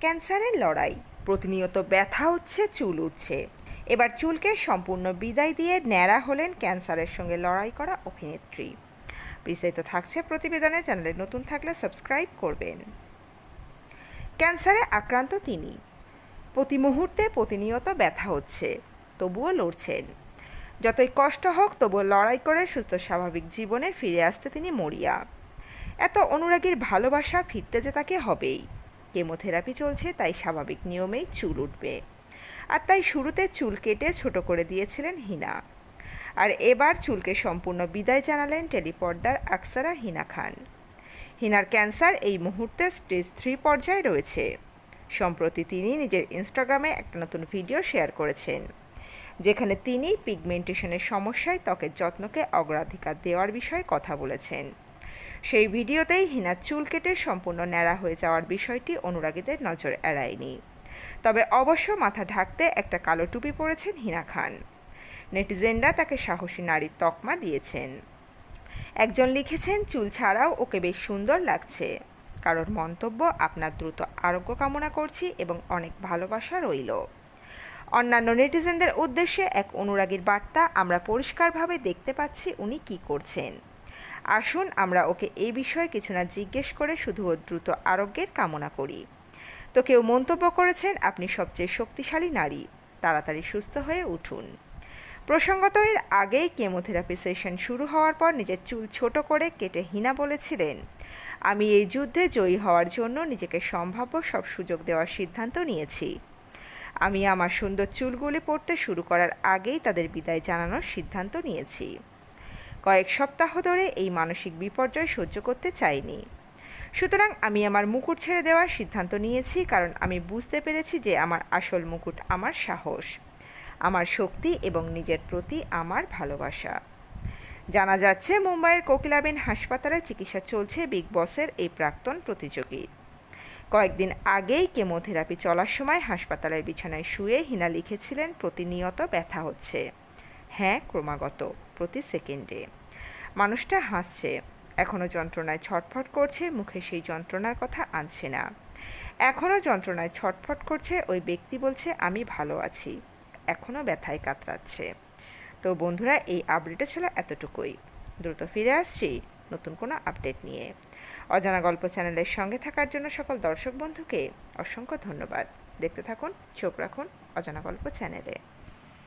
ক্যান্সারের লড়াই। প্রতিনিয়ত ব্যথা হচ্ছে চুল উঠছে। এবার চুলকে সম্পূর্ণ বিদায় দিয়ে ন্যাড়া হলেন ক্যান্সারের সঙ্গে লড়াই করা অভিনেত্রী। বিস্তারিত থাকছে প্রতিবেদনে, চ্যানেলে নতুন থাকলে সাবস্ক্রাইব করবেন। ক্যান্সারে আক্রান্ত তিনি। প্রতি মুহূর্তে প্রতিনিয়ত ব্যথা হচ্ছে, তবুও লড়ছেন। যতই কষ্ট হোক, তবুও লড়াই করে সুস্থ, স্বাভাবিক জীবনে ফিরে আসতে তিনি মরিয়া। এত অনুরাগীর ভালোবাসা ফিরতে যে তাকে হবেই। কেমোথেরাপি চলছে, তাই স্বাভাবিক নিয়মেই চুল উঠবে। আর তাই শুরুতে চুল কেটে ছোট করে দিয়েছিলেন হিনা। আর এবার চুলকে সম্পূর্ণ বিদায় জানালেন টেলিপর্দার আকসারা হিনা খান। হিনার ক্যান্সার এই মুহূর্তে স্টেজ থ্রি পর্যায়ে রয়েছে। সম্প্রতি তিনি নিজের ইনস্টাগ্রামে একটা নতুন ভিডিও শেয়ার করেছেন, যেখানে তিনি পিগমেন্টেশনের সমস্যায় ত্বকের যত্নকে অগ্রাধিকার দেওয়ার বিষয়ে কথা বলেছেন। সেই ভিডিওতেই হিনার চুল কেটে সম্পূর্ণ ন্যাড়া হয়ে যাওয়ার বিষয়টি অনুরাগীদের নজর এড়ায়নি। তবে অবশ্য মাথা ঢাকতে একটা কালো টুপি পরেছেন হিনা খান। নেটিজেনরা তাকে সাহসী নারীর তকমা দিয়েছেন। একজন লিখেছেন, চুল ছাড়াও ওকে বেশ সুন্দর লাগছে। কারোর মন্তব্য, আপনার দ্রুত আরোগ্য কামনা করছি এবং অনেক ভালোবাসা রইল। অন্যান্য নেটিজেনদের উদ্দেশ্যে এক অনুরাগীর বার্তা আমরা পরিষ্কারভাবে দেখতে পাচ্ছি উনি কি করছেন। আসুন আমরা ওকে এই বিষয়ে কিছু না জিজ্ঞেস করে শুধু ও দ্রুত আরোগ্যের কামনা করি। তো কেউ মন্তব্য করেছেন, আপনি সবচেয়ে শক্তিশালী নারী। তাড়াতাড়ি সুস্থ হয়ে উঠুন। প্রসঙ্গত, এর আগেই কেমোথেরাপি সেশন শুরু হওয়ার পর নিজের চুল ছোট করে কেটে হিনা বলেছিলেন, আমি এই যুদ্ধে জয়ী হওয়ার জন্য নিজেকে সম্ভাব্য সব সুযোগ দেওয়ার সিদ্ধান্ত নিয়েছি। আমি আমার সুন্দর চুলগুলি পড়তে শুরু করার আগেই তাদের বিদায় জানানোর সিদ্ধান্ত নিয়েছি। কয়েক সপ্তাহ ধরে এই মানসিক বিপর্যয় সহ্য করতে চাইনি। সুতরাং আমি আমার মুকুট ছেড়ে দেওয়ার সিদ্ধান্ত নিয়েছি কারণ আমি বুঝতে পেরেছি যে আমার আসল মুকুট আমার সাহস, আমার শক্তি এবং নিজের প্রতি আমার ভালোবাসা। জানা যাচ্ছে মুম্বাইয়ের কোকিলাবেন হাসপাতালে চিকিৎসা চলছে বিগ বসের এই প্রাক্তন প্রতিযোগী। কয়েকদিন আগেই কেমোথেরাপি চলার সময় হাসপাতালের বিছানায় শুয়ে হিনা লিখেছিলেন, প্রতিনিয়ত ব্যথা হচ্ছে। হ্যাঁ ক্রমাগত, প্রতি সেকেন্ডে। মানুষটা হাসছে। এখনও যন্ত্রণায় ছটফট করছে, মুখে সেই যন্ত্রণার কথা আনছে না। এখনও যন্ত্রণায় ছটফট করছে, ওই ব্যক্তি বলছে, আমি ভালো আছি। এখনও ব্যথায় কাতরাচ্ছে। তো বন্ধুরা, এই আপডেটে ছিল এতটুকুই। দ্রুত ফিরে আসছি নতুন কোনো আপডেট নিয়ে। অজানা গল্প চ্যানেলের সঙ্গে থাকার জন্য সকল দর্শক বন্ধুকে অসংখ্য ধন্যবাদ। দেখতে থাকুন, চোখ রাখুন অজানা গল্প চ্যানেলে।